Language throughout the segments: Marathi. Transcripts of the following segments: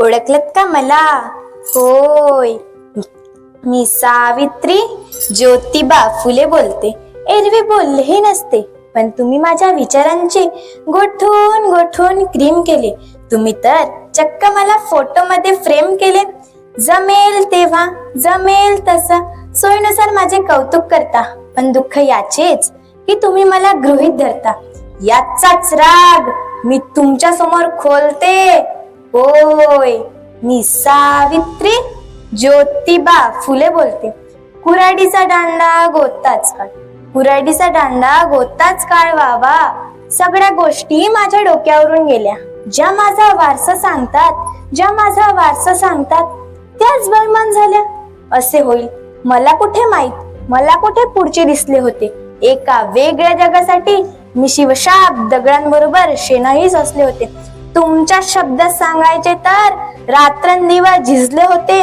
ओळखलत का मला? होय. मी सावित्री ज्योतिबा फुले बोलते. एरवी बोललेही नसते पण तुम्ही माझ्या विचारांची गोठून गोठून क्रीम केले. तुम्ही तर चक्क मला फोटो मध्ये फ्रेम केले. जमेल तेव्हा जमेल तसा. सोयीनुसार माझे कौतुक करता पण दुःख याचेच की तुम्ही मला गृहीत धरता. याचाच राग मी तुमच्यासमोर खोलते. होय. मी सावित्री ज्योतिबा फुले बोलते. कुऱ्हाडीचा दांडा गोताच काळ. कुऱ्हाडीचा दांडा गोताच काळ वावा सगळ्या गोष्टी माझ्या डोक्यावरून गेल्या. ज्या माझा वारसा सांगतात ज्या माझा वारसा सांगतात त्याच बळमान झाल्या. असे होईल. मला कुठे माहीत? मला कुठे पुढचे दिसले होते? एका वेगळ्या जगासाठी मी शिवशाप दगडांबरोबर शेणाहीच असले होते. तुमच्या शब्दात सांगायचे तर रात्रंदिवस झिजले होते.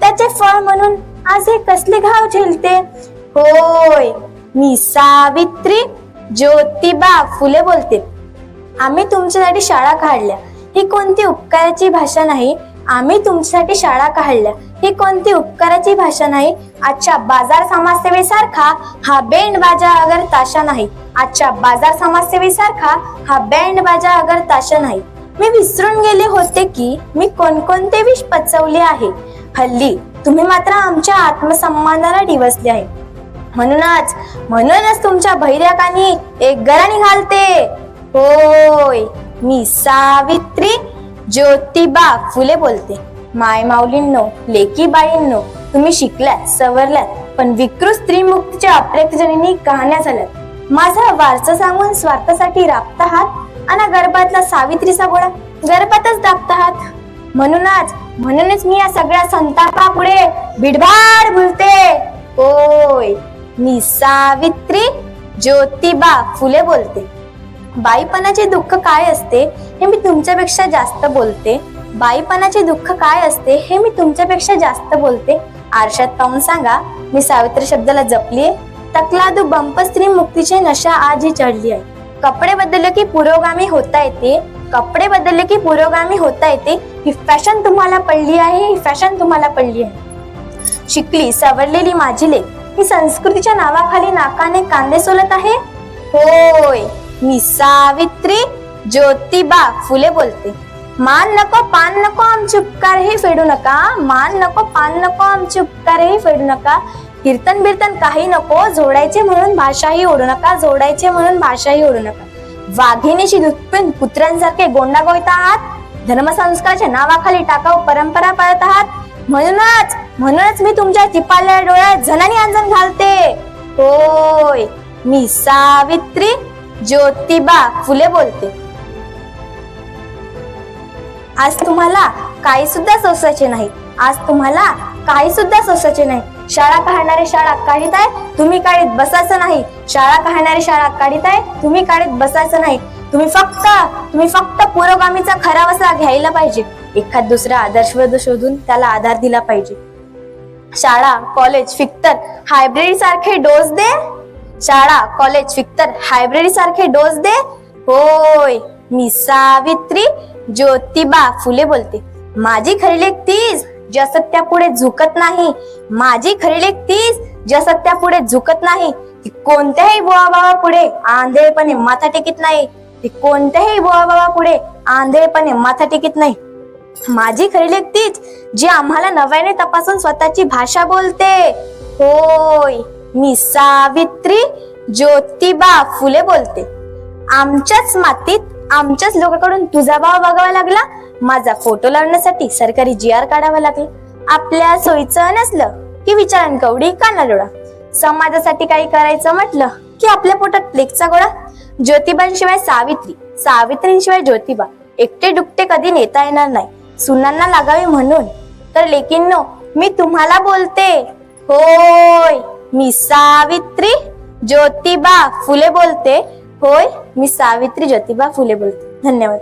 त्याचे फळ म्हणून आज हे कसले घाव झेलते? होय मी सावित्री ज्योतिबा फुले बोलते. आम्ही तुमच्यासाठी शाळा काढल्या. ही कोणती उपकाराची भाषा नाही? आम्ही तुमच्यासाठी शाळा काढल्या. ही कोणती उपकाराची भाषा नाही? आजच्या बाजार समाजसेवेसारखा हा बँड बाजा अगर ताशा नाही. आजच्या बाजार समाजसेवेसारखा हा बँड बाजा अगर ताशा नाही. मी विसरून गेले होते की मी कोणकोणते विष पचवले आहे. हल्ली तुम्ही मात्र आमच्या आत्मसन्मानाला डिवसले आहे. म्हणूनच म्हणूनच तुमच्या भैर्याकानी एक गरा निघालते. होय मी सावित्री ज्योतिबा फुले बोलते. माय माऊलींनो लेकी बाईंनो तुम्ही शिकलात सवरल्यात पण विकृत स्त्रीमुक्तीच्या मुक्तीच्या कहाण्या झाल्यात. माझा वारसा सांगून स्वार्थासाठी राबत आहात आणि गर्भातला सावित्रीचा गोळा गर्भातच दाबत आहात म्हणूनच म्हणूनच मी या सगळ्या संतापापुढे बिडबाड बोलते होय मी सावित्री ज्योतिबा फुले बोलते. बाईपणाचे दुःख काय असते हे मी तुमच्यापेक्षा जास्त बोलते. बाईपणाचे दुःख काय असते हे मी तुमच्यापेक्षा जास्त बोलते. आरशात पाहून सांगा मी सावित्री शब्दाला जपलीये? तकलादू बंप स्त्री मुक्तीची नशा आजही चढली आहे कपडे बदलले की पुरोगामी होता येते. कपडे बदलले की पुरोगामी होता येते. ही फॅशन तुम्हाला पडली आहे ही फॅशन तुम्हाला पडली आहे. शिकली सवरलेली माझी लेख. ही संस्कृतीच्या नावाखाली नाकाने कांदे सोलत आहे? होय. मी सावित्री ज्योतिबा फुले बोलते. मान नको पान नको आमचे उपकार हे फेडू नका. मान नको पान नको आमचे उपकार हे फेडू नका. कीर्तन बिर्तन काही नको जोडायचे म्हणून भाषाही ओढू नका जोडायचे म्हणून भाषाही ओढू नका. वाघिणीशी दुःखपिन पुत्रांसारखे गोंडा गोयत आहात धर्मसंस्काराच्या नावाखाली टाकाऊ परंपरा पाळत आहात म्हणूनच म्हणूनच मी तुमच्या चिपाल्या डोळ्यात झनानी अंजन घालते. होय मी सावित्री ज्योतिबा फुले बोलते. आज तुम्हाला काही सुद्धा सोसायचे नाही. आज तुम्हाला काही सुद्धा सोसायचे नाही. शाळा काढणारी शाळा काढीत आहे तुम्ही काढीत बसायचं नाही. शाळा काढणारी शाळा काढीत आहे तुम्ही काढीत बसायचं नाही. तुम्ही फक्त तुम्ही फक्त पुरोगामीचा खरा वसा घ्यायला पाहिजे. एखाद दुसरा आदर्शवर्ध शोधून त्याला आधार दिला पाहिजे. शाळा कॉलेज फिक्तर हायब्रिड सारखे डोस दे. शाळा कॉलेज फिक्तर हायब्रिड सारखे डोस दे. होय मी सावित्री ज्योतिबा फुले बोलते. माझी खरी लेख तीच. ज्या सत्यापुढे झुकत नाही माझी खरी लेख तीच ज्या सत्यापुढे झुकत नाही ती कोणत्याही बुवा बाबा पुढे आंधळेपणे माथा टेकीत नाही ती कोणत्याही बुवा बाबा पुढे आंधळेपणे माथा टेकीत नाही. माझी खरी लेख तीच जी आम्हाला नव्याने तपासून स्वतःची भाषा बोलते. होय मी सावित्री ज्योतिबा फुले बोलते. आमच्याच मातीत आमच्याच लोकांकडून तुझा भाव बघावा लागला माझा फोटो लावण्यासाठी सरकारी जी आर काढावा लागला. आपल्या सोयीचं नसलं की विचारान कवडी कानाडोळा समाजासाठी काही करायचं म्हटलं की आपल्या पोटात प्लेगचा गोळा. ज्योतिबांशिवाय सावित्री सावित्रींशिवाय ज्योतिबा एकटे डुकटे कधी नेता येणार नाही. सुनांना लागावे म्हणून. तर लेकिनो मी तुम्हाला बोलते. होय मी सावित्री ज्योतिबा फुले बोलते. होय मी सावित्री ज्योतिबा फुले बोलते. धन्यवाद.